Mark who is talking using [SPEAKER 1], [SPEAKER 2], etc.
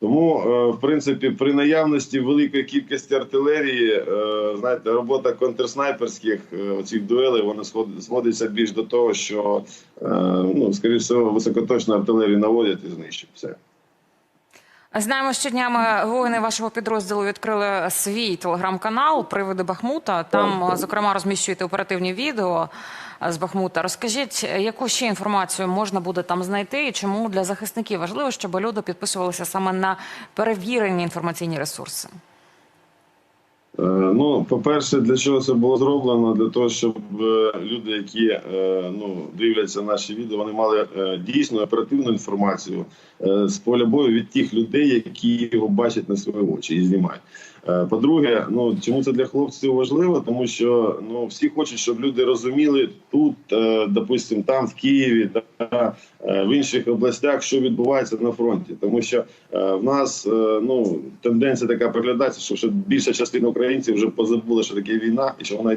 [SPEAKER 1] Тому, е, в принципі, при наявності великої кількості артилерії, е, знаєте, робота контрснайперських цих оцих дуелей вона сход- більш до того, що е, ну, скоріше всього, високоточну артилерію наводять і знищують все.
[SPEAKER 2] Знаємо, що днями воїни вашого підрозділу відкрили свій телеграм-канал Приводи Бахмута. Там, зокрема, розміщуєте оперативні відео з Бахмута. Розкажіть, яку ще інформацію можна буде там знайти, і чому для захисників важливо, щоб люди підписувалися саме на перевірені інформаційні ресурси?
[SPEAKER 1] Е, Ну, по-перше, для чого це було зроблено? Для того, щоб е, люди, які е, ну, дивляться наші відео, вони мали дійсну оперативну інформацію з поля бою від тих людей, які його бачать на свої очі і знімають. По-друге, ну чому це для хлопців важливо? Тому що ну всі хочуть, щоб люди розуміли тут, допустим, там в Києві та в інших областях, що відбувається на фронті, тому що в нас ну тенденція така переглядається, що, більша частина українців вже позабули, що таке війна, і що вона